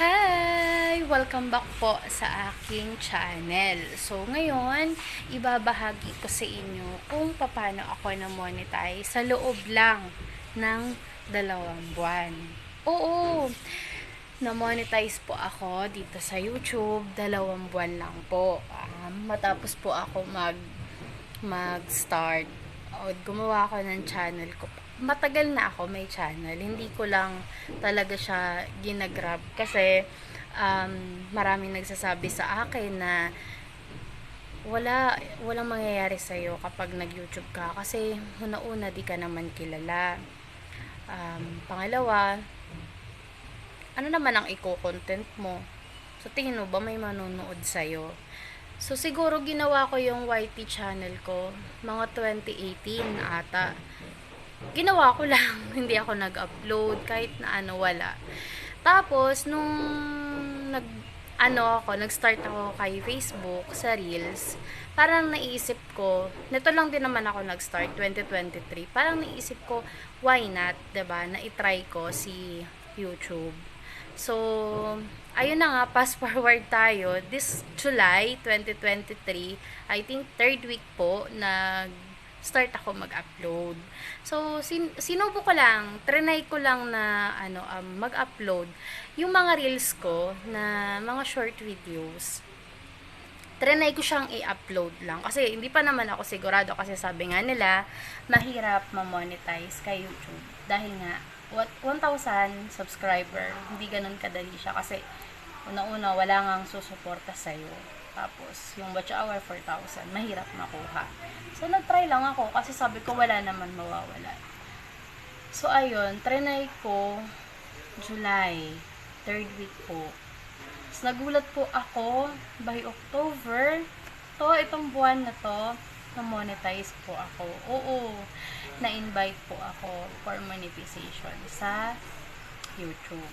Hi! Welcome back po sa aking channel. So, ngayon, ibabahagi ko sa inyo kung paano ako na-monetize sa loob lang ng dalawang buwan. Oo! Na-monetize po ako dito sa YouTube, dalawang buwan lang po. Um, matapos po ako mag mag-start o gumawa ako ng channel ko. Matagal na ako may channel. Hindi ko lang talaga siya ginagrab kasi um, maraming nagsasabi sa akin na wala walang mangyayari sa iyo kapag nag-YouTube ka kasi una-una di ka naman kilala. Um, pangalawa, ano naman ang i-content mo? So tingin mo ba may manonood sa iyo? So, siguro ginawa ko yung YT channel ko mga 2018 ata. Ginawa ko lang, hindi ako nag-upload, kahit na ano, wala. Tapos, nung nag, ano ako, nag-start ako kay Facebook sa Reels, parang naisip ko, nito lang din naman ako nag-start, 2023, parang naisip ko, why not, ba na itry ko si YouTube. So, ayun na nga, fast forward tayo. This July 2023, I think third week po, nag start ako mag-upload. So, sin sinubo ko lang, trinay ko lang na ano, um, mag-upload yung mga reels ko na mga short videos. Trinay ko siyang i-upload lang. Kasi hindi pa naman ako sigurado kasi sabi nga nila, mahirap ma-monetize kay YouTube. Dahil nga, what 1,000 subscriber, hindi ganun kadali siya kasi una-una wala ngang susuporta sa iyo. Tapos yung watch hour 4,000, mahirap makuha. So nag-try lang ako kasi sabi ko wala naman mawawala. So ayun, trinay ko July, third week po. Tapos nagulat po ako by October, to itong buwan na to, na-monetize po ako. Oo, na-invite po ako for monetization sa YouTube.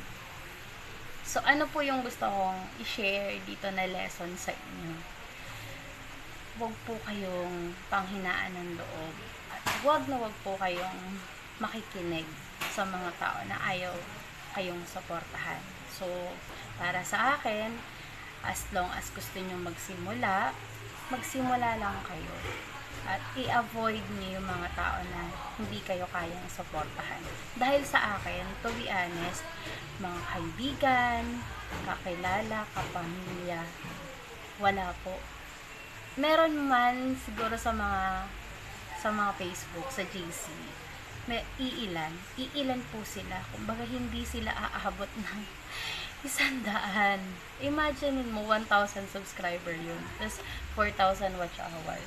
So, ano po yung gusto kong i-share dito na lesson sa inyo? Huwag po kayong panghinaan ng loob. At huwag na huwag po kayong makikinig sa mga tao na ayaw kayong suportahan. So, para sa akin, as long as gusto nyo magsimula, magsimula lang kayo at i-avoid niyo yung mga tao na hindi kayo kayang suportahan. Dahil sa akin, to be honest, mga kaibigan, kakilala, kapamilya, wala po. Meron man siguro sa mga sa mga Facebook, sa GC, may iilan, iilan po sila. Kumbaga hindi sila aabot ng isang daan. Imagine mo, 1,000 subscriber yun. Tapos, 4,000 watch hour.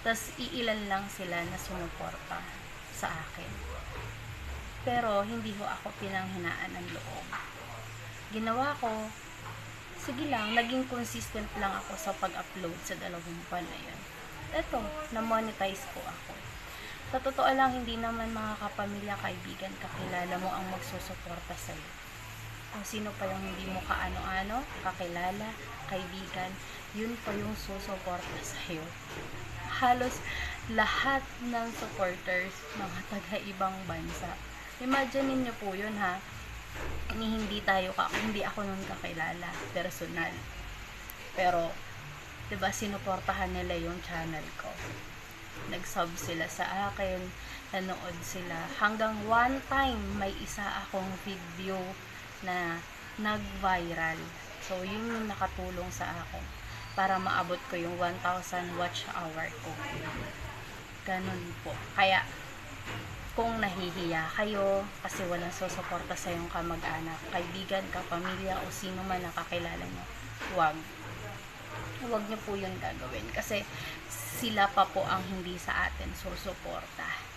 Tapos, iilan lang sila na sumuporta sa akin. Pero, hindi ho ako pinanghinaan ng loob. Ginawa ko, sige lang, naging consistent lang ako sa pag-upload sa dalawang buwan na yun. Eto, na-monetize po ako. Sa totoo lang, hindi naman mga kapamilya, kaibigan, kakilala mo ang magsusuporta sa'yo kung sino pa yung hindi mo kaano-ano, kakilala, kaibigan, yun pa yung susuporta sa'yo. Halos lahat ng supporters, mga taga-ibang bansa. Imagine niyo po yun ha, ni hindi tayo, ka, hindi ako nun kakilala, personal. Pero, 'di ba sinuportahan nila yung channel ko. Nag-sub sila sa akin, nanood sila. Hanggang one time, may isa akong video na nag-viral. So, yun yung nakatulong sa akin para maabot ko yung 1,000 watch hour ko. Ganun po. Kaya, kung nahihiya kayo kasi walang susuporta sa yung kamag-anak, kaibigan, kapamilya o sino man nakakilala nyo, huwag. Huwag nyo po yun gagawin kasi sila pa po ang hindi sa atin susuporta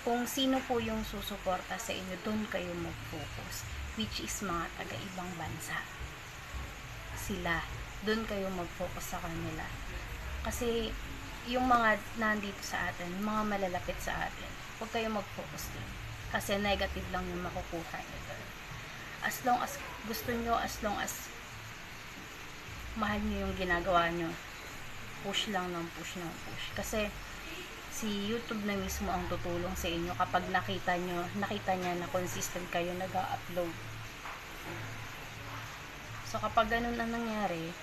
kung sino po yung susuporta sa inyo, doon kayo mag-focus. Which is mga taga-ibang bansa. Sila, doon kayo mag-focus sa kanila. Kasi, yung mga nandito sa atin, yung mga malalapit sa atin, huwag kayo mag-focus din. Kasi negative lang yung makukuha nyo doon. As long as gusto nyo, as long as mahal nyo yung ginagawa nyo, push lang ng push ng push. Kasi, si YouTube na mismo ang tutulong sa inyo kapag nakita nyo, nakita niya na consistent kayo nag-upload. So, kapag ganun ang nangyari,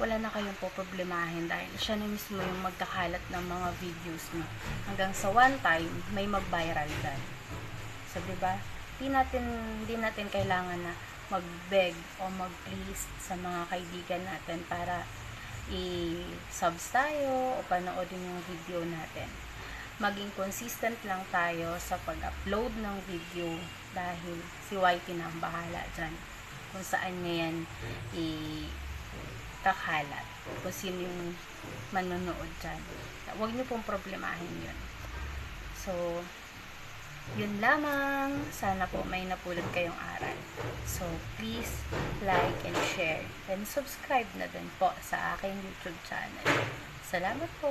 wala na kayong po problemahin dahil siya na mismo yung magkakalat ng mga videos niyo. Hanggang sa one time, may mag-viral dyan. So, di ba? Di natin, di natin kailangan na mag-beg o mag-please sa mga kaibigan natin para i-subs tayo o panoodin yung video natin. Maging consistent lang tayo sa pag-upload ng video dahil si YT na ang bahala dyan. Kung saan niya yan i-kakalat. Kung sino yung manonood dyan. Huwag niyo pong problemahin yun. So, yun lamang. Sana po may napulot kayong aral. So, please like and share. And subscribe na din po sa aking YouTube channel. Salamat po!